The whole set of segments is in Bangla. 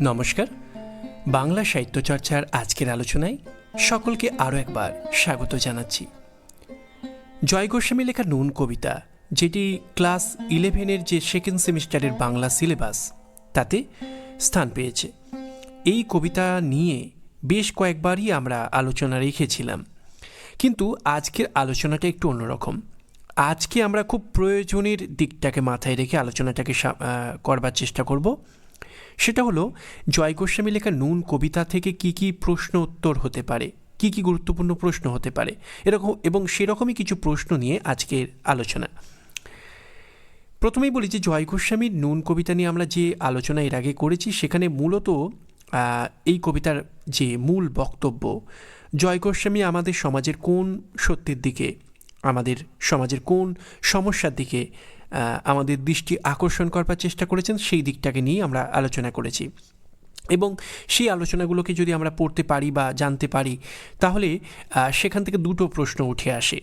নমস্কার। বাংলা সাহিত্য চর্চার আজকের আলোচনায় সকলকে আরও একবার স্বাগত জানাচ্ছি। জয় গোস্বামী লেখা নুন কবিতা, যেটি ক্লাস ইলেভেনের যে সেকেন্ড সেমিস্টারের বাংলা সিলেবাস, তাতে স্থান পেয়েছে। এই কবিতা নিয়ে বেশ কয়েকবারই আমরা আলোচনা রেখেছিলাম। কিন্তু আজকের আলোচনাটা একটু অন্যরকম। আজকে আমরা খুব প্রয়োজনের দিকটাকে মাথায় রেখে আলোচনাটাকে করবার চেষ্টা করব। সেটা হলো, জয় গোস্বামী লেখা নুন কবিতা থেকে কি কি প্রশ্ন উত্তর হতে পারে? কি কি গুরুত্বপূর্ণ প্রশ্ন হতে পারে? এরকম, এবং সেরকমই কিছু প্রশ্ন নিয়ে আজকের আলোচনা। প্রথমেই বলি যে, জয় গোস্বামীর নুন কবিতা নিয়ে আমরা যে আলোচনা এর আগে করেছি, সেখানে মূলত এই কবিতার যে মূল বক্তব্য, জয় গোস্বামী আমাদের সমাজের কোন সত্যের দিকে, আমাদের সমাজের কোন সমস্যার দিকে আমাদের দৃষ্টি আকর্ষণ করবার চেষ্টা করেছেন, সেই দিকটাকে নিয়ে আমরা আলোচনা করেছি। এবং সেই আলোচনাগুলোকে যদি আমরা পড়তে পারি বা জানতে পারি, তাহলে সেখান থেকে দুটো প্রশ্ন উঠে আসে।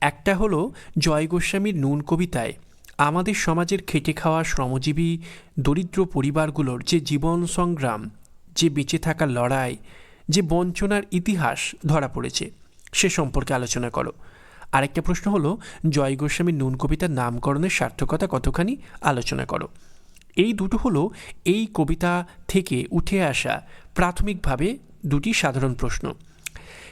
একটা হলো, জয় গোস্বামীর নুন কবিতায়, আমাদের সমাজের খেটে খাওয়া শ্রমজীবী দরিদ্র পরিবারগুলোর যে জীবন সংগ্রাম, যে বেঁচে থাকার লড়াই, যে বঞ্চনার ইতিহাস ধরা পড়েছে, সে সম্পর্কে আলোচনা করো। আরেকটা প্রশ্ন হলো, জয় গোস্বামীর নুন কবিতার নামকরণের সার্থকতা কতখানি? আলোচনা করো। এই দুটো হলো, এই কবিতা থেকে উঠে আসা প্রাথমিকভাবে দুটি সাধারণ প্রশ্ন।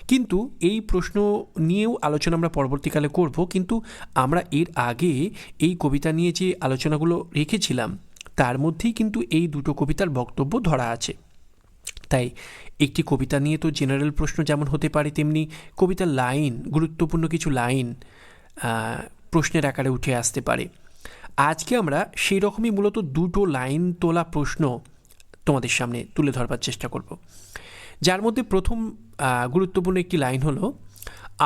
কিন্তু এই প্রশ্ন নিয়েও আলোচনা আমরা পরবর্তীকালে করব, কিন্তু আমরা এর আগে এই কবিতা নিয়ে যে আলোচনাগুলো রেখেছিলাম, তার মধ্যেই কিন্তু এই দুটো কবিতার বক্তব্য ধরা আছে। তাই একটি কবিতা নিয়ে তো জেনারেল প্রশ্ন যেমন হতে পারে, তেমনি কবিতার লাইন গুরুত্বপূর্ণ কিছু লাইন প্রশ্নের আকারে উঠে আসতে পারে। আজকে আমরা সেই রকমই মূলত দুটো লাইন তোলা প্রশ্ন তোমাদের সামনে তুলে ধরবার চেষ্টা করব। যার মধ্যে প্রথম গুরুত্বপূর্ণ একটি লাইন হলো,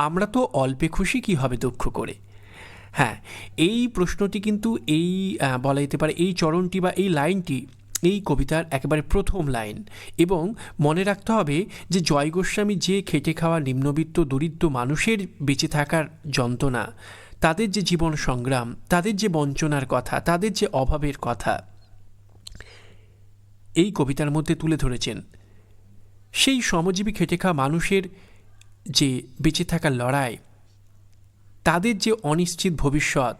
আমরা তো অল্পে খুশি, কী হবে দুঃখ করে? হ্যাঁ এই প্রশ্নটি কিন্তু এই বলা যেতে পারে এই চরণটি বা এই লাইনটি এই কবিতার একেবারে প্রথম লাইন এবং মনে রাখতে হবে যে জয় গোস্বামী যে খেটে খাওয়া নিম্নবিত্ত দরিদ্র মানুষের বেঁচে থাকার যন্ত্রণা, তাদের যে জীবন সংগ্রাম, তাদের যে বঞ্চনার কথা, তাদের যে অভাবের কথা, এই কবিতার মধ্যে তুলে ধরেছেন। সেই শ্রমজীবী খেটে খাওয়া মানুষের যে বেঁচে থাকার লড়াই, তাদের যে অনিশ্চিত ভবিষ্যৎ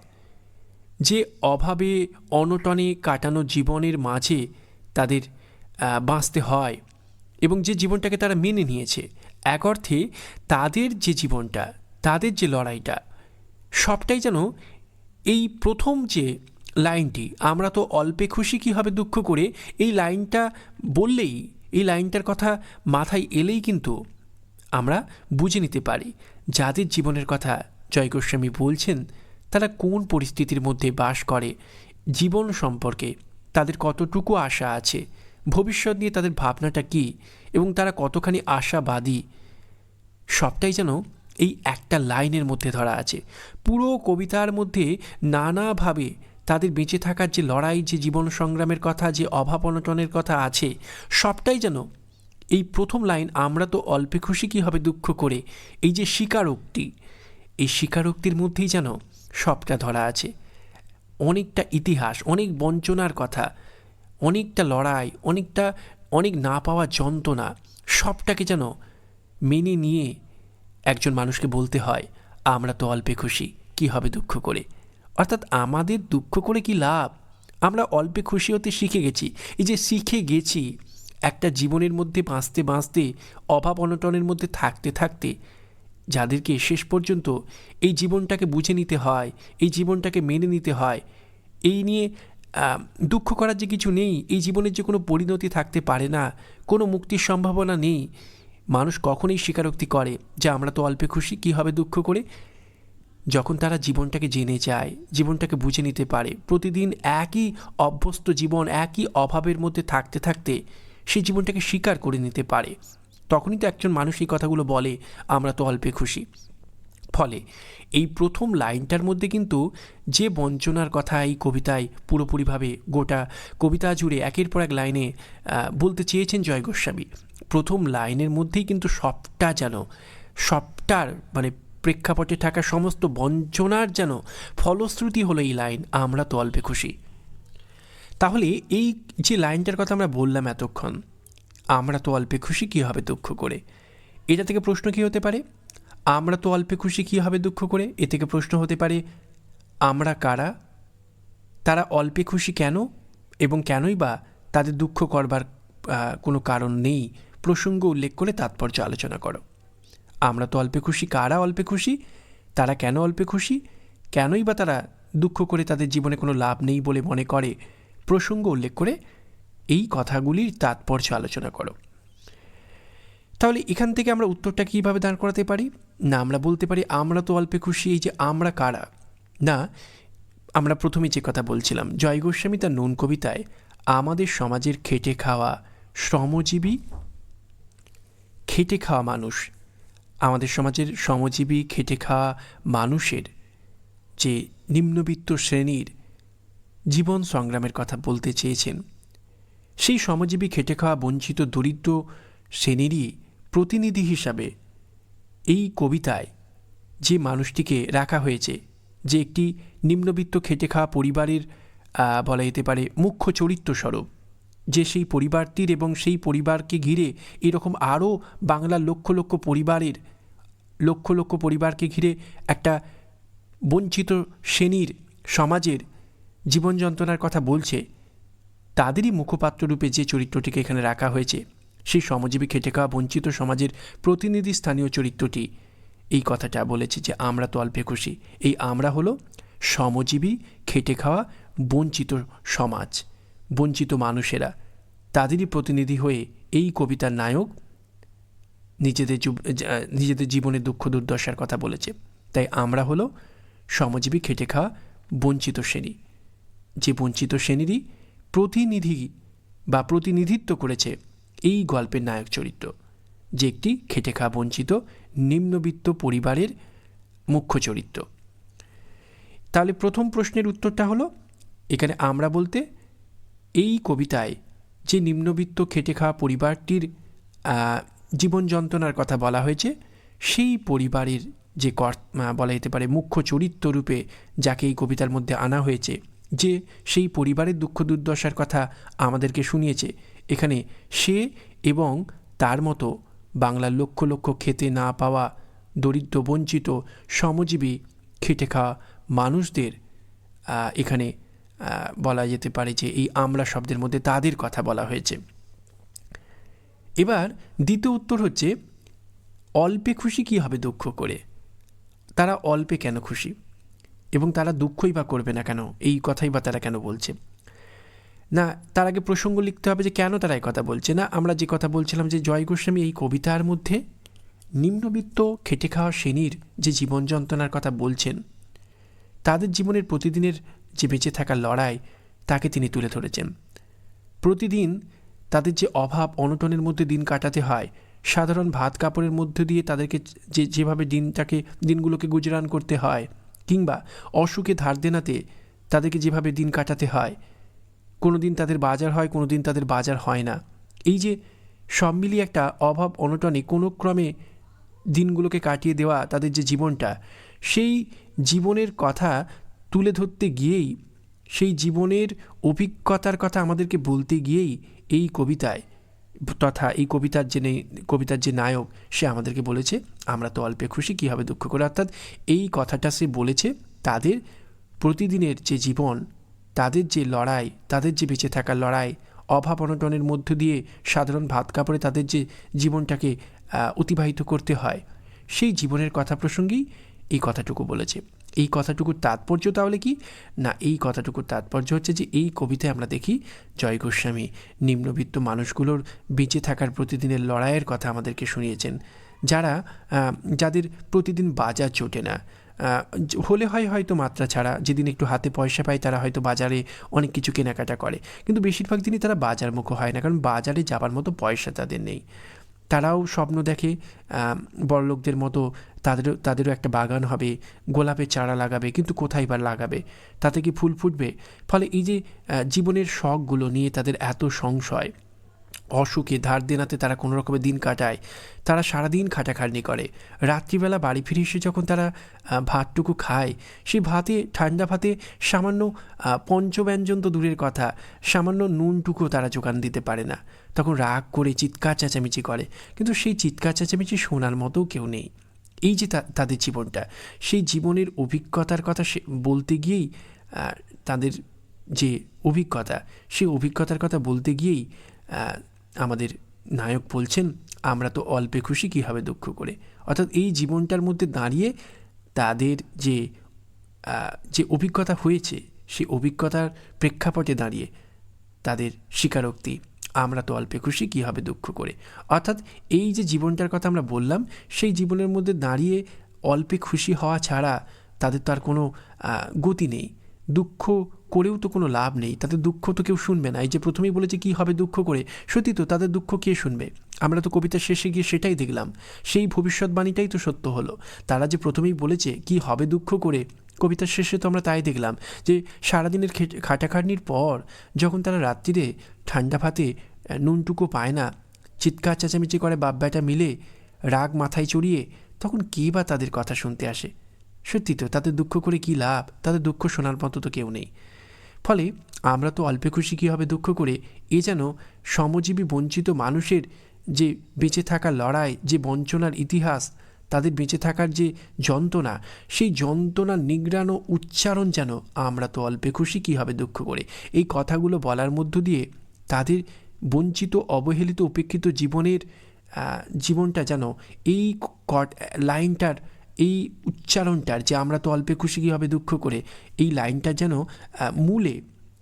যে অভাবে অনটনে কাটানো জীবনের মাঝে তাদের বাঁচতে হয় এবং যে জীবনটাকে তারা মেনে নিয়েছে। এক অর্থে তাদের যে জীবনটা, তাদের যে লড়াইটা, সবটাই যেন এই প্রথম যে লাইনটি, আমরা তো অল্পে খুশি কী হবে দুঃখ করে, এই লাইনটা বললেই, এই লাইনটার কথা মাথায় এলেই কিন্তু আমরা বুঝে নিতে পারি। যাদের জীবনের কথা জয় গোস্বামী বলছেন তারা কোন পরিস্থিতির মধ্যে বাস করে, জীবন সম্পর্কে, তাদের কতটুকু আশা আছে, ভবিষ্যৎ নিয়ে তাদের ভাবনাটা কী, এবং তারা কতখানি আশাবাদী, সবটাই যেন এই একটা লাইনের মধ্যে ধরা আছে। পুরো কবিতার মধ্যে নানাভাবে তাদের বেঁচে থাকার যে লড়াই, যে জীবন সংগ্রামের কথা, যে অভাব অনটনের কথা আছে, সবটাই যেন এই প্রথম লাইন, আমরা তো অল্পে খুশি, কী হবে দুঃখ করে? এই যে স্বীকারোক্তি এই স্বীকারোক্তির মধ্যেই যেন সবটা ধরা আছে। অনেকটা ইতিহাস, অনেক বঞ্চনার কথা, অনেকটা লড়াই, অনেকটা, অনেক না পাওয়া যন্ত্রণা, সবটাকে যেন মেনে নিয়ে একজন মানুষকে বলতে হয়, আমরা তো অল্পে খুশি, কি হবে দুঃখ করে? অর্থাৎ আমাদের দুঃখ করে কি লাভ? আমরা অল্পে খুশি হতে শিখে গেছি। এই যে শিখে গেছি, একটা জীবনের মধ্যে বাঁচতে বাঁচতে, অভাব অনটনের মধ্যে থাকতে থাকতে যাদেরকে শেষ পর্যন্ত এই জীবনটাকে বুঝে নিতে হয়, এই জীবনটাকে মেনে নিতে হয়, এই নিয়ে দুঃখ করার যে কিছু নেই, এই জীবনের যে কোনো পরিণতি থাকতে পারে না, কোনো মুক্তির সম্ভাবনা নেই। মানুষ কখনোই স্বীকারোক্তি করে যে আমরা তো অল্পে খুশি, কী হবে দুঃখ করে? যখন তারা জীবনটাকে জেনে যায়, জীবনটাকে বুঝে নিতে পারে, প্রতিদিন একই অভ্যস্ত জীবন, একই অভাবের মধ্যে থাকতে থাকতে সেই জীবনটাকে স্বীকার করে নিতে পারে। তখনই তো একজন মানুষ এই কথাগুলো বলে, আমরা তো অল্পে খুশি। ফলে এই প্রথম লাইনটার মধ্যে কিন্তু যে বঞ্চনার কথা এই কবিতায় পুরোপুরিভাবে গোটা কবিতা জুড়ে একের পর এক লাইনে বলতে চেয়েছেন জয় গোস্বামী, প্রথম লাইনের মধ্যেই কিন্তু সবটা যেন, সবটার মানে প্রেক্ষাপটে থাকা সমস্ত বঞ্চনার যেন ফলশ্রুতি হলো এই লাইন, আমরা তো অল্পে খুশি। তাহলে এই যে লাইনটার কথা আমরা বললাম এতক্ষণ আমরা তো অল্পে খুশি, কী হবে দুঃখ করে? এটা থেকে প্রশ্ন কী হতে পারে? আমরা তো অল্পে খুশি, কী হবে দুঃখ করে? এ থেকে প্রশ্ন হতে পারে, আমরা কারা? তারা অল্পে খুশি কেন? এবং কেনই বা তাদের দুঃখ করবার কোনো কারণ নেই? প্রসঙ্গ উল্লেখ করে তাৎপর্য আলোচনা করো। আমরা তো অল্পে খুশি, কারা অল্পে খুশি? তারা কেন অল্পে খুশি? কেনই বা তারা দুঃখ করে তাদের জীবনে কোনো লাভ নেই বলে মনে করে? প্রসঙ্গ উল্লেখ করে এই কথাগুলির তাৎপর্য আলোচনা করো। তাহলে এখান থেকে আমরা উত্তরটা কীভাবে দাঁড় করাতে পারি? না, আমরা বলতে পারি, আমরা তো অল্পে খুশি, এই যে আমরা কারা? না, আমরা প্রথমে যে কথা বলছিলাম, জয় গোস্বামী তার নুন কবিতায়, আমাদের সমাজের খেটে খাওয়া শ্রমজীবী, খেটে খাওয়া মানুষ, আমাদের সমাজের শ্রমজীবী, খেটে খাওয়া মানুষের যে নিম্নবিত্ত শ্রেণির জীবন সংগ্রামের কথা বলতে চেয়েছেন সেই শ্রমজীবী খেটে খাওয়া বঞ্চিত দরিদ্র শ্রেণীরই প্রতিনিধি হিসাবে এই কবিতায় যে মানুষটিকে রাখা হয়েছে, যে একটি নিম্নবিত্ত খেটে খাওয়া পরিবারের বলা যেতে পারে, মুখ্য চরিত্র স্বরূপ যে সেই পরিবারটির এবং সেই পরিবারকে ঘিরে এরকম আরও বাংলার লক্ষ লক্ষ পরিবারের, লক্ষ লক্ষ পরিবারকে ঘিরে একটা বঞ্চিত শ্রেণির সমাজের জীবন যন্ত্রণার কথা বলছে তাদেরই মুখপাত্র রূপে যে চরিত্রটিকে এখানে রাখা হয়েছে, সেই শ্রমজীবী খেটে খাওয়া বঞ্চিত সমাজের প্রতিনিধি স্থানীয় চরিত্রটি। এই কথাটা বলেছে যে, আমরা তো অল্পে খুশি। এই আমরা হলো সমজীবী খেটে খাওয়া বঞ্চিত সমাজ, বঞ্চিত মানুষেরা। তাদেরই প্রতিনিধি হয়ে এই কবিতার নায়ক নিজেদের নিজেদের জীবনের দুঃখ দুর্দশার কথা বলেছে। তাই আমরা হলো সমজীবী খেটে খাওয়া বঞ্চিত শ্রেণি। যে বঞ্চিত শ্রেণীরই প্রতিনিধি বা প্রতিনিধিত্ব করেছে এই গল্পের নায়ক চরিত্র, যে একটি খেটে খাওয়া বঞ্চিত, নিম্নবিত্ত পরিবারের মুখ্য চরিত্র। তাহলে প্রথম প্রশ্নের উত্তরটা হলো, এখানে আমরা বলতে এই কবিতায় যে নিম্নবিত্ত খেটে খাওয়া পরিবারটির জীবন যন্ত্রণার কথা বলা হয়েছে, সেই পরিবারের যে কর বলা যেতে পারে মুখ্য চরিত্র রূপে যাকে এই কবিতার মধ্যে আনা হয়েছে যে সেই পরিবারের দুঃখ দুর্দশার কথা আমাদেরকে শুনিয়েছে। এখানে সে এবং তার মতো বাংলার লক্ষ লক্ষ খেতে না পাওয়া, দরিদ্র বঞ্চিত সমজীবী খেটে খাওয়া মানুষদের এখানে বলা যেতে পারে যে এই আমরা শব্দের মধ্যে তাদের কথা বলা হয়েছে। এবার দ্বিতীয় উত্তর হচ্ছে, অল্পে খুশি কী হবে দুঃখ করে? তারা অল্পে কেন খুশি? এবং তারা দুঃখই বা করবে না কেন? এই কথাই বা তারা কেন বলছে? না, তার আগে প্রসঙ্গ লিখতে হবে যে কেন তারা এই কথা বলছে? না, আমরা যে কথা বলছিলাম যে জয় গোস্বামী এই কবিতার মধ্যে নিম্নবিত্ত, খেটে খাওয়া শ্রেণির যে জীবন যন্ত্রণার কথা বলছেন, তাদের জীবনের প্রতিদিনের যে বেঁচে থাকার লড়াই, তাকে তিনি তুলে ধরেছেন। প্রতিদিন তাদের যে অভাব, অনটনের মধ্যে দিন কাটাতে হয়, সাধারণ ভাত কাপড়ের মধ্যে দিয়ে তাদেরকে যে, যেভাবে দিনটাকে, দিনগুলোকে গুজরান করতে হয় কিংবা অসুখে ধার দেনাতে তাদেরকে যেভাবে দিন কাটাতে হয় কোনো দিন তাদের বাজার হয় কোনো দিন তাদের বাজার হয় না। এই যে সব মিলিয়ে একটা অভাব অনটনে কোনো ক্রমে দিনগুলোকে কাটিয়ে দেওয়া তাদের যে জীবনটা, সেই জীবনের কথা তুলে ধরতে গিয়েই, সেই জীবনের অভিজ্ঞতার কথা আমাদেরকে বলতে গিয়েই এই কবিতায় তথা এই কবিতার যে কবিতার যে নায়ক, সে আমাদেরকে বলেছে, আমরা তো অল্পে খুশি, কী হবে দুঃখ করে? অর্থাৎ এই কথাটা সে বলেছে, তাদের প্রতিদিনের যে জীবন, তাদের যে লড়াই, তাদের যে বেঁচে থাকার লড়াই, অভাব অনটনের মধ্য দিয়ে সাধারণ ভাত কাপড়ে তাদের যে জীবনটাকে অতিবাহিত করতে হয়, সেই জীবনের কথা প্রসঙ্গেই এই কথাটুকু বলেছে। এই কথাটুকুর তাৎপর্য তাহলে কি? না, এই কথাটুকুর তাৎপর্য হচ্ছে যে এই কবিতায় আমরা দেখি, জয় গোস্বামী, নিম্নবিত্ত মানুষগুলোর বেঁচে থাকার প্রতিদিনের লড়াইয়ের কথা আমাদেরকে শুনিয়েছেন, যারা যাদের প্রতিদিন বাজার চটে না। হলে হয় হয়তো মাত্রা ছাড়া, যেদিন একটু হাতে পয়সা পায় তারা হয়তো বাজারে অনেক কিছু কেনাকাটা করে, কিন্তু বেশিরভাগ দিনই তারা বাজারমুখ হয় না, কারণ বাজারে যাবার মতো পয়সা তাদের নেই। তারাও স্বপ্ন দেখে বড়লোকদের মতো তাদেরও তাদেরও একটা বাগান হবে, গোলাপের চারা লাগাবে, কিন্তু কোথায় বা লাগাবে? তাতে কি ফুল ফুটবে? ফলে এই যে জীবনের শখগুলো নিয়ে তাদের এত সংশয়। অসুখে ধার দেনাতে তারা কোনো রকমের দিন কাটায়। তারা সারাদিন খাটাখাটনি করে। রাত্রিবেলা বাড়ি ফিরে এসে যখন তারা ভাতটুকু খায় সেই ভাতে, ঠান্ডা ভাতে সামান্য পঞ্চব্যঞ্জন তো দূরের কথা, সামান্য নুনটুকুও তারা যোগান দিতে পারে না। তখন রাগ করে চিৎকার চেঁচামেচি করে। কিন্তু সেই চিৎকার চেঁচামেচি শোনার মতো কেউ নেই। এই যে তাদের জীবনটা, সেই জীবনের অভিজ্ঞতার কথা সে বলতে গিয়েই তাদের যে অভিজ্ঞতা, সেই অভিজ্ঞতার কথা বলতে গিয়েই আমাদের নায়ক বলছেন, আমরা তো অল্পে খুশি, কীভাবে দুঃখ করে? অর্থাৎ এই জীবনটার মধ্যে দাঁড়িয়ে তাদের যে যে অভিজ্ঞতা হয়েছে, সেই অভিজ্ঞতার প্রেক্ষাপটে দাঁড়িয়ে তাদের স্বীকারোক্তি, আমরা তো অল্পে খুশি কী হবে দুঃখ করে? অর্থাৎ এই যে জীবনটার কথা আমরা বললাম, সেই জীবনের মধ্যে দাঁড়িয়ে অল্পে খুশি হওয়া ছাড়া তাদের তো আর কোনো গতি নেই। দুঃখ করেও তো কোনো লাভ নেই, তাদের দুঃখ তো কেউ শুনবে না। এই যে প্রথমেই বলেছে কী হবে দুঃখ করে, সত্যি তো তাদের দুঃখ কে শুনবে? আমরা তো কবিতার শেষে গিয়ে সেটাই দেখলাম। সেই ভবিষ্যৎবাণীটাই তো সত্য হলো। তারা যে প্রথমেই বলেছে কি হবে দুঃখ করে, কবিতার শেষে তো আমরা তাই দেখলাম যে সারাদিনের খেট- খাটাখাটনির পর যখন তারা রাত্রিরে ঠান্ডা ভাতে নুনটুকু পায় না, চিৎকার চেঁচামেচি করে বাপ বেটা মিলে রাগ মাথায় চড়িয়ে তখন কে বা তাদের কথা শুনতে আসে? সত্যি তো তাদের দুঃখ করে কি লাভ? তাদের দুঃখ শোনার মতো তো কেউ নেই। ফলে আমরা তো অল্পে খুশি কী হবে দুঃখ করে, এ যেন সমজীবী বঞ্চিত মানুষের যে বেঁচে থাকার লড়াই, যে বঞ্চনার ইতিহাস, তাদের বেঁচে থাকার যে যন্ত্রণা, সেই যন্ত্রণার নিগ্রানো উচ্চারণ যেন আমরা তো অল্পে খুশি কী হবে দুঃখ করে। এই কথাগুলো বলার মধ্য দিয়ে তাদের বঞ্চিত, অবহেলিত, উপেক্ষিত জীবনের জীবনটা যেন এই লাইনটার এই উচ্চারণটার যে আমরা তো অল্পে খুশি কী হবে দুঃখ করে এই লাইনটা যেন মূলে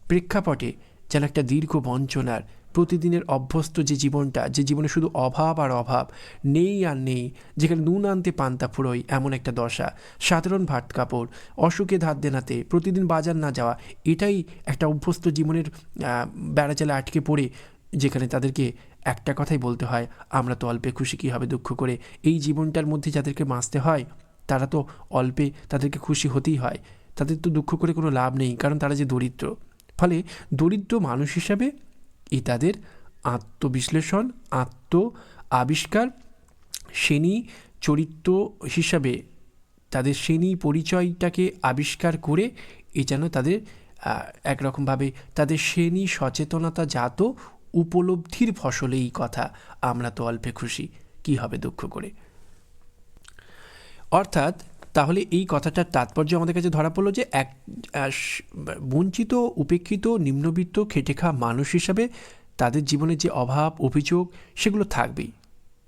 প্রেক্ষাপটে যেন একটা দীর্ঘ বঞ্চনার প্রতিদিনের অভ্যস্ত যে জীবনটা যে জীবনে শুধু অভাব আর অভাব নেই আর নেই যেখানে নুন আনতে পান্তা ফুরোই এমন একটা দশা। সাধারণ ভাত কাপড় অসুখে ধার দেনাতে প্রতিদিন বাজার না যাওয়া এটাই একটা অভ্যস্ত জীবনের আহ, বেড়াজালে আটকে পড়ে যেখানে তাদেরকে একটা কথাই বলতে হয় আমরা তো অল্পে খুশি কী হবে দুঃখ করে। এই জীবনটার মধ্যে যাদেরকে বাঁচতে হয় তারা তো অল্পে তাদেরকে খুশি হতেই হয়। তাদের তো দুঃখ করে কোনো লাভ নেই, কারণ তারা যে দরিদ্র। ফলে দরিদ্র মানুষ হিসাবে এ তাদের আত্মবিশ্লেষণ, আত্ম আবিষ্কার, শ্রেণি চরিত্র হিসাবে তাদের শ্রেণি পরিচয়টাকে আবিষ্কার করে এ যেন তাদের একরকমভাবে তাদের শ্রেণি সচেতনতা জাত উপলব্ধির ফসলে এই কথা। আমরা তো অল্পে খুশি, কী হবে দুঃখ করে? অর্থাৎ তাহলে এই কথাটার তাৎপর্য আমাদের কাছে ধরা পড়ল যে এক বঞ্চিত, উপেক্ষিত, নিম্নবিত্ত খেটে খাওয়া মানুষ হিসাবে তাদের জীবনে যে অভাব, অভিযোগ, সেগুলো থাকবেই।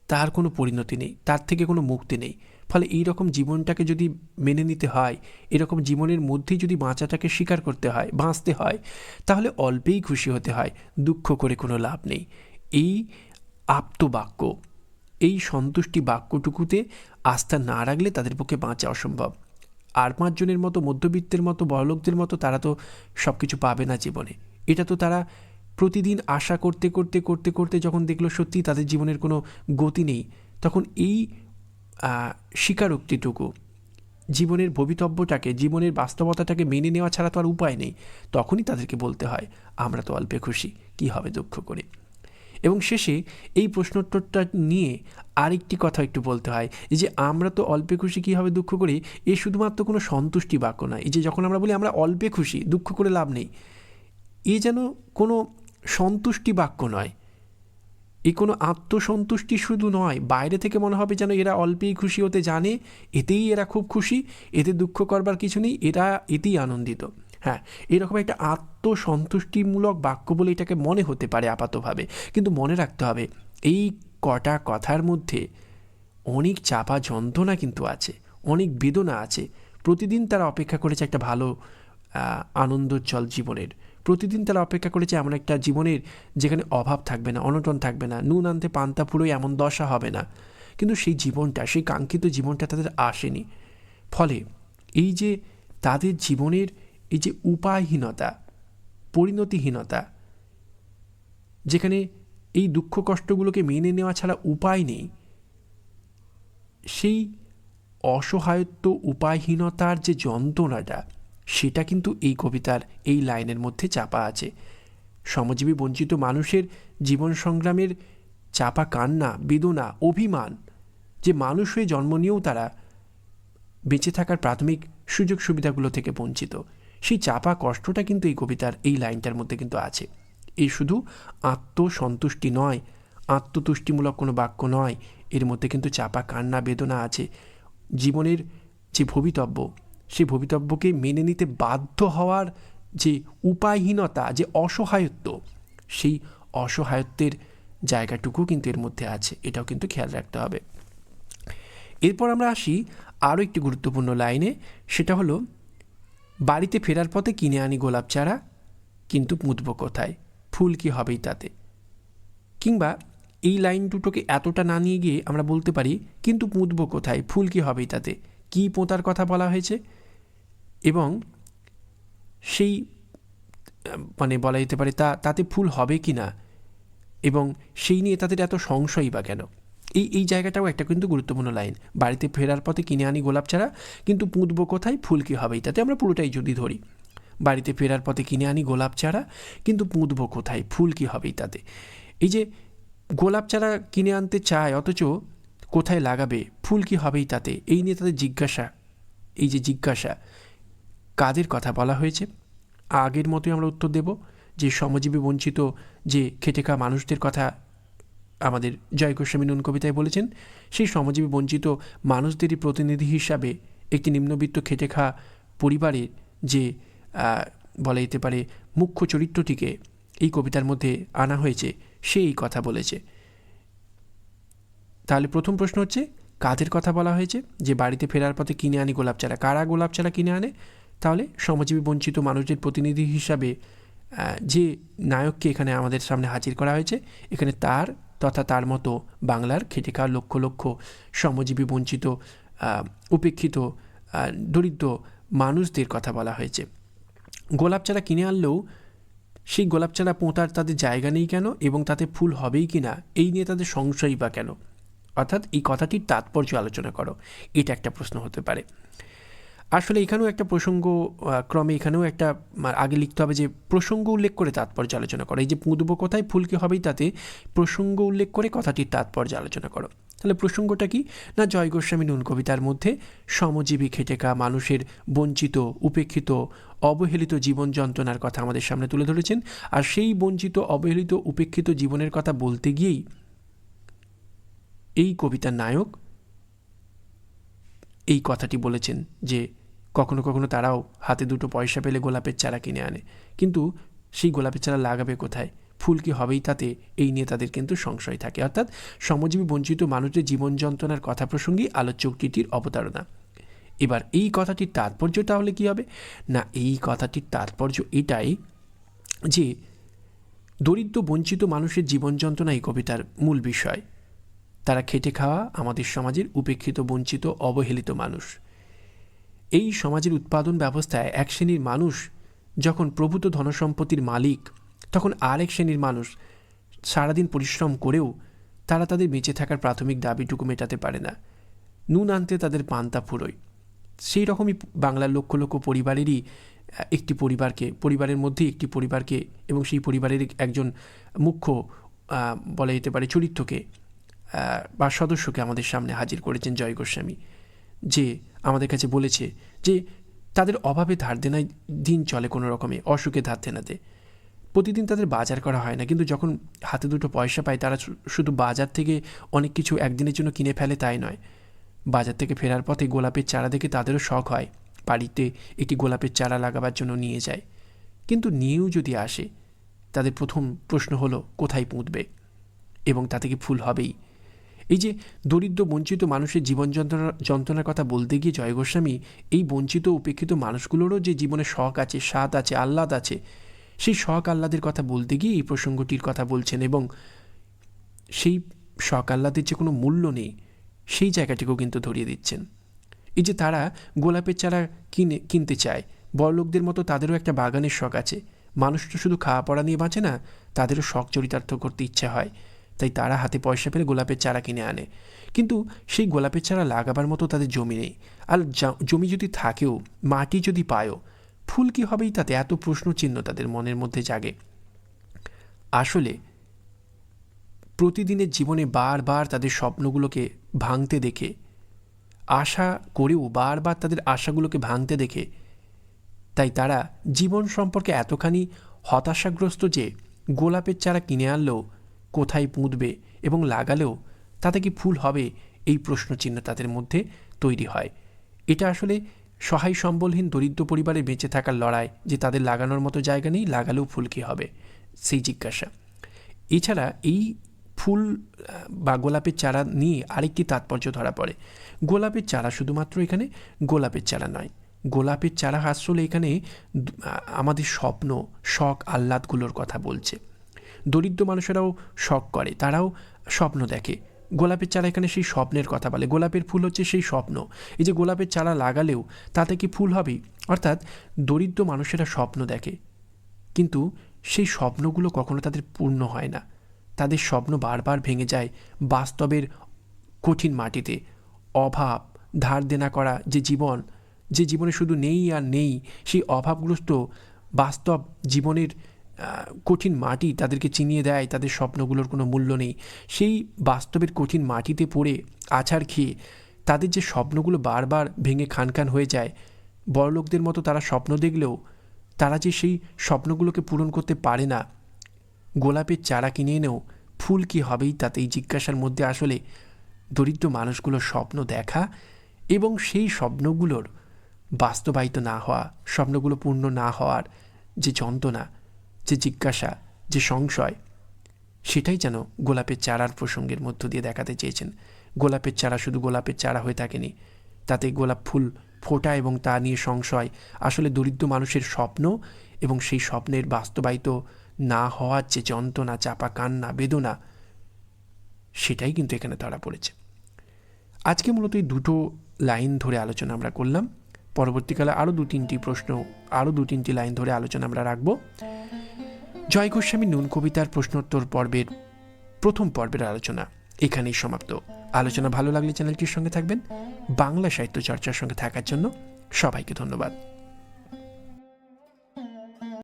তার কোনো পরিণতি নেই, তার থেকে কোনো মুক্তি নেই। ফলে এই রকম জীবনটাকে যদি মেনে নিতে হয় এরকম জীবনের মধ্যেই যদি বাঁচাটাকে স্বীকার করতে হয়, বাঁচতে হয়, তাহলে অল্পেই খুশি হতে হয়, দুঃখ করে কোনো লাভ নেই। এই আপ্তবাক্য এই সন্তুষ্টি বাক্যটুকুতে আস্থা না রাখলে তাদের পক্ষে বাঁচা অসম্ভব। আর পাঁচজনের মতো মধ্যবিত্তের মতো, বড়লোকদের মতো তারা তো সব কিছু পাবে না জীবনে। এটা তো তারা প্রতিদিন আশা করতে করতে করতে করতে যখন দেখল সত্যি তাদের জীবনের কোনো গতি নেই, তখন এই স্বীকারোক্তিটুকু, জীবনের ভবিতব্যটাকে, জীবনের বাস্তবতাটাকে মেনে নেওয়া ছাড়া তো আর উপায় নেই, তখনই তাদেরকে বলতে হয়, আমরা তো অল্পে খুশি, কী হবে দুঃখ করে? এবং শেষে এই প্রশ্নোত্তরটা নিয়ে আরেকটি কথা একটু বলতে হয়, এই যে আমরা তো অল্পে খুশি কীভাবে দুঃখ করি? এ শুধুমাত্র কোনো সন্তুষ্টি বাক্য নয়, এই যে যখন আমরা বলি আমরা অল্পে খুশি, দুঃখ করে লাভ নেই, এ যেন কোনো সন্তুষ্টি বাক্য নয়, এ কোনো আত্মসন্তুষ্টি শুধু নয়, বাইরে থেকে মনে হবে যেন এরা অল্পেই খুশি হতে জানে, এতেই এরা খুব খুশি, এতে দুঃখ করবার কিছু নেই, এরা এতেই আনন্দিত। হ্যাঁ এরকম একটা আত্মসন্তুষ্টিমূলক বাক্য বলে এটাকে মনে হতে পারে আপাতভাবে। কিন্তু মনে রাখতে হবে, এই কটা কথার মধ্যে অনেক চাপা যন্ত্রণা কিন্তু আছে, অনেক বেদনা আছে। প্রতিদিন তারা অপেক্ষা করেছে একটা ভালো আনন্দোজ্জ্বল জীবনের। প্রতিদিন তারা অপেক্ষা করেছে এমন একটা জীবনের যেখানে অভাব থাকবে না, অনটন থাকবে না, নুন আনতে পান্তা পুরোই এমন দশা হবে না। কিন্তু সেই জীবনটা, সেই কাঙ্ক্ষিত জীবনটা তাদের আসেনি। ফলে এই যে তাদের জীবনের এই যে উপায়হীনতা, পরিণতিহীনতা, যেখানে এই দুঃখ কষ্টগুলোকে মেনে নেওয়া ছাড়া উপায় নেই, সেই অসহায়ত্ব উপায়হীনতার যে যন্ত্রণাটা, সেটা কিন্তু এই কবিতার এই লাইনের মধ্যে চাপা আছে। শ্রমজীবী বঞ্চিত মানুষের জীবন সংগ্রামের চাপা কান্না, বেদনা, অভিমান, যে মানুষ হয়ে জন্ম নিয়েও তারা বেঁচে থাকার প্রাথমিক সুযোগ সুবিধাগুলো থেকে বঞ্চিত। সেই চাপা কষ্টটা কিন্তু এই কবিতার এই লাইনটার মধ্যে কিন্তু আছে। এই শুধু আত্মসন্তুষ্টি নয়, আত্মতুষ্টিমূলক কোনো বাক্য নয়, এর মধ্যে কিন্তু চাপা কান্না, বেদনা আছে। জীবনের যে ভবিতব্য, সেই ভবিতব্যকে মেনে নিতে বাধ্য হওয়ার যে উপায়হীনতা, যে অসহায়ত্ব, সেই অসহায়ত্বের জায়গাটুকু কিন্তু এর মধ্যে আছে, এটাও কিন্তু খেয়াল রাখতে হবে। এরপর আমরা আসি আরও একটি গুরুত্বপূর্ণ লাইনে, সেটা হলো বাড়িতে ফেরার পথে কিনে আনি গোলাপ চারা, কিন্তু পুঁতব কোথায়? ফুল কি হবেই তাতে? কিংবা এই লাইন দুটোকে এতটা না নিয়ে গিয়ে আমরা বলতে পারি, কিন্তু পুঁতব কোথায়? ফুল কি হবেই তাতে? কি পোঁতার কথা বলা হয়েছে? এবং সেই মানে বলা যেতে পারে তা, তাতে ফুল হবে কি না এবং সেই নিয়ে তাদের এত সংশয়ই বা কেন? এই এই জায়গাটাও একটা কিন্তু গুরুত্বপূর্ণ লাইন বাড়িতে ফেরার পথে কিনে আনি গোলাপ চারা কিন্তু পুঁতব কোথায়? ফুল কি হবেই তাতে আমরা পুরোটাই যদি ধরি। বাড়িতে ফেরার পথে কিনে আনি গোলাপ চারা কিন্তু পুঁতব কোথায়? ফুল কী হবেই তাতে এই যে গোলাপ চারা কিনে আনতে চায়, অথচ কোথায় লাগাবে? ফুল কী হবেই তাতে এই নিয়ে তাদের জিজ্ঞাসা। এই যে জিজ্ঞাসা, কাদের কথা বলা হয়েছে? আগের মতোই আমরা উত্তর দেব যে শ্রমজীবী বঞ্চিত যে খেটে মানুষদের কথা আমাদের জয় গোস্বামী নুন কবিতায় বলেছেন, সেই শ্রমজীবী বঞ্চিত মানুষদেরই প্রতিনিধি হিসাবে একটি নিম্নবিত্ত খেটে খাওয়া পরিবারের যে বলা যেতে পারে, মুখ্য চরিত্রটিকে এই কবিতার মধ্যে আনা হয়েছে সে এই কথা বলেছে। তাহলে প্রথম প্রশ্ন হচ্ছে, কাদের কথা বলা হয়েছে? যে বাড়িতে ফেরার পথে কিনে আনি গোলাপ চারা। কারা গোলাপ চারা কিনে আনে? তাহলে শ্রমজীবী বঞ্চিত মানুষদের প্রতিনিধি হিসাবে যে নায়ককে এখানে আমাদের সামনে হাজির করা হয়েছে, এখানে তার তথা তার মতো বাংলার খেটে খাওয়া লক্ষ লক্ষ শ্রমজীবী বঞ্চিত উপেক্ষিত দরিদ্র মানুষদের কথা বলা হয়েছে। গোলাপ চারা কিনে আনলেও সেই গোলাপ চারা পোঁতার তাদের জায়গা নেই কেন এবং তাতে ফুল হবেই কি না এই নিয়ে তাদের সংশয়ই বা কেন? অর্থাৎ এই কথাটির তাৎপর্য আলোচনা করো। এটা একটা প্রশ্ন হতে পারে। আসলে এখানেও একটা প্রসঙ্গ ক্রমে এখানেও একটা আগে লিখতে হবে যে প্রসঙ্গ উল্লেখ করে তাৎপর্য আলোচনা করো। এই যে পুঁতব কথায়, ফুলকি হবেই তাতে প্রসঙ্গ উল্লেখ করে কথাটির তাৎপর্য আলোচনা করো। তাহলে প্রসঙ্গটা কি? না জয় গোস্বামী নুন কবিতার মধ্যে সমজীবী খেটেকা মানুষের বঞ্চিত, উপেক্ষিত, অবহেলিত জীবন যন্ত্রণার কথা আমাদের সামনে তুলে ধরেছেন। আর সেই বঞ্চিত, অবহেলিত, উপেক্ষিত জীবনের কথা বলতে গিয়েই এই কবিতার নায়ক এই কথাটি বলেছেন যে কখনো কখনো তারাও হাতে দুটো পয়সা পেলে গোলাপের চারা কিনে আনে। কিন্তু সেই গোলাপের চারা লাগাবে কোথায়? ফুল কি হবেই তাতে? এই নিয়ে তাদের কিন্তু সংশয় থাকে। অর্থাৎ সমজীবী বঞ্চিত মানুষের জীবন যন্ত্রণার কথা প্রসঙ্গেই আলোচ্য উক্তিটির অবতারণা। এবার এই কথাটির তাৎপর্য তাহলে কী হবে? না, এই কথাটির তাৎপর্য এটাই যে দরিদ্র বঞ্চিত মানুষের জীবন যন্ত্রণা এই কবিতার মূল বিষয়। তারা খেটে খাওয়া আমাদের সমাজের উপেক্ষিত বঞ্চিত, অবহেলিত মানুষ। এই সমাজের উৎপাদন ব্যবস্থায় এক শ্রেণির মানুষ যখন প্রভূত ধনসম্পত্তির মালিক, তখন আরেক শ্রেণির মানুষ সারাদিন পরিশ্রম করেও তারা তাদের বেঁচে থাকার প্রাথমিক দাবিটুকু মেটাতে পারে না। নুন আনতে তাদের পান্তা ফুরোয়। সেই রকমই বাংলার লক্ষ লক্ষ পরিবারেরই একটি পরিবারকে, পরিবারের মধ্যেই একটি পরিবারকে এবং সেই পরিবারের একজন মুখ্য বলা যেতে পারে চরিত্রকে বা সদস্যকে আমাদের সামনে হাজির করেছেন জয় গোস্বামী, যে আমাদের কাছে বলেছে যে, তাদের অভাবে ধার দেনায় দিন চলে কোনো রকমে, অসুখে ধার দেনাতে। প্রতিদিন তাদের বাজার করা হয় না, কিন্তু যখন হাতে দুটো পয়সা পায়, তারা শুধু বাজার থেকে অনেক কিছু একদিনের জন্য কিনে ফেলে তাই নয়। বাজার থেকে ফেরার পথে গোলাপের চারা দেখে তাদেরও শখ হয়, বাড়িতে একটি গোলাপের চারা লাগাবার জন্য নিয়ে যায়। কিন্তু নিয়েও যদি আসে, তাদের প্রথম প্রশ্ন হলো, কোথায় পুঁতবে? এবং তা থেকে ফুল হবেই? এই যে দরিদ্র, বঞ্চিত মানুষের জীবন যন্ত্রণা, যন্ত্রণার কথা বলতে গিয়ে জয় গোস্বামী, এই বঞ্চিত, উপেক্ষিত মানুষগুলোরও যে জীবনে শখ আছে, স্বাদ আছে, আহ্লাদ আছে, সেই শখ আহ্লাদের কথা বলতে গিয়ে এই প্রসঙ্গটির কথা বলছেন এবং সেই শখ আহ্লাদের যে কোনো মূল্য নেই, সেই জায়গাটিকেও কিন্তু ধরিয়ে দিচ্ছেন। এই যে তারা গোলাপের চারা কিনে, কিনতে চায়, বড়লোকদের মতো তাদেরও একটা বাগানের শখ আছে। মানুষ তো শুধু খাওয়া পড়া নিয়ে বাঁচে না, তাদেরও শখ চরিতার্থ করতে ইচ্ছা হয়। তাই তারা হাতে পয়সা পেলে গোলাপের চারা কিনে আনে। কিন্তু সেই গোলাপের চারা লাগাবার মতো তাদের জমি নেই। আর জমি যদি থাকেও, মাটি যদি পায়ও, ফুল কি হবেই তাতে? এত প্রশ্ন চিহ্ন তাদের মনের মধ্যে জাগে। আসলে প্রতিদিনের জীবনে বারবার তাদের স্বপ্নগুলোকে ভাঙতে দেখে, আশা করেও বারবার তাদের আশাগুলোকে ভাঙতে দেখে, তাই তারা জীবন সম্পর্কে এতখানি হতাশাগ্রস্ত যে গোলাপের চারা কিনে আনলেও কোথায় পুঁতবে এবং লাগালেও তাতে কি ফুল হবে এই প্রশ্নচিহ্ন তাদের মধ্যে তৈরি হয়। এটা আসলে সহায় সম্বলহীন দরিদ্র পরিবারে বেঁচে থাকার লড়াই যে তাদের লাগানোর মতো জায়গা নেই, লাগালেও ফুল কী হবে? সেই জিজ্ঞাসা। এছাড়া এই ফুল বা গোলাপের চারা নিয়ে আরেকটি তাৎপর্য ধরা পড়ে। গোলাপের চারা শুধুমাত্র এখানে গোলাপের চারা নয়। গোলাপের চারা আসলে এখানে আমাদের স্বপ্ন, শখ, আহ্লাদগুলোর কথা বলছে। দরিদ্র মানুষেরাও শখ করে, তারাও স্বপ্ন দেখে। গোলাপের চারা এখানে সেই স্বপ্নের কথা বলে। গোলাপের ফুল হচ্ছে সেই স্বপ্ন। এই যে গোলাপের চারা লাগালেও তাতে কি ফুল হবেই? অর্থাৎ দরিদ্র মানুষেরা স্বপ্ন দেখে। কিন্তু সেই স্বপ্নগুলো কখনো তাদের পূর্ণ হয় না। তাদের স্বপ্ন বারবার ভেঙে যায় বাস্তবের কঠিন মাটিতে। অভাব, ধার দেনা করা, যে জীবন, যে জীবনে শুধু নেই আর নেই, সেই অভাবগ্রস্ত বাস্তব জীবনের কঠিন মাটি তাদেরকে চিনিয়ে দেয়, তাদের স্বপ্নগুলোর কোনো মূল্য নেই। সেই বাস্তবের কঠিন মাটিতে পড়ে আছাড় খেয়ে তাদের যে স্বপ্নগুলো বারবার ভেঙে খানখান হয়ে যায়, বড়লোকদের মতো তারা স্বপ্ন দেখলেও তারা যে সেই স্বপ্নগুলোকে পূরণ করতে পারে না। গোলাপের চারা কিনে এনেও ফুল কি হবেই তাতেই জিজ্ঞাসার মধ্যে আসলে দরিদ্র মানুষগুলোর স্বপ্ন দেখা এবং সেই স্বপ্নগুলোর বাস্তবায়িত না হওয়া, স্বপ্নগুলো পূর্ণ না হওয়ার যে যন্ত্রণা যে জিজ্ঞাসা, যে সংশয়, সেটাই যেন গোলাপের চারার প্রসঙ্গের মধ্য দিয়ে দেখাতে চেয়েছেন। গোলাপের চারা শুধু গোলাপের চারা হয়ে থাকেনি। তাতে গোলাপ ফুল ফোটা এবং তা নিয়ে সংশয় আসলে দরিদ্র মানুষের স্বপ্ন এবং সেই স্বপ্নের বাস্তবায়িত না হওয়ার যে যন্ত্রণা, চাপা কান্না, বেদনা, সেটাই কিন্তু এখানে ধরা পড়েছে। আজকে মূলত এই দুটো লাইন ধরে আলোচনা আমরা করলাম। পরবর্তীকালে আরও দু তিনটি প্রশ্ন, আরও দু তিনটি লাইন ধরে আলোচনা আমরা রাখব। জয় গোস্বামী নুন কবিতার প্রশ্নোত্তর পর্বের প্রথম পর্বের আলোচনা এখানেই সমাপ্ত। আলোচনা ভালো লাগলে চ্যানেলটির সঙ্গে থাকবেন। বাংলা সাহিত্য চর্চার সঙ্গে থাকার জন্য সবাইকে ধন্যবাদ।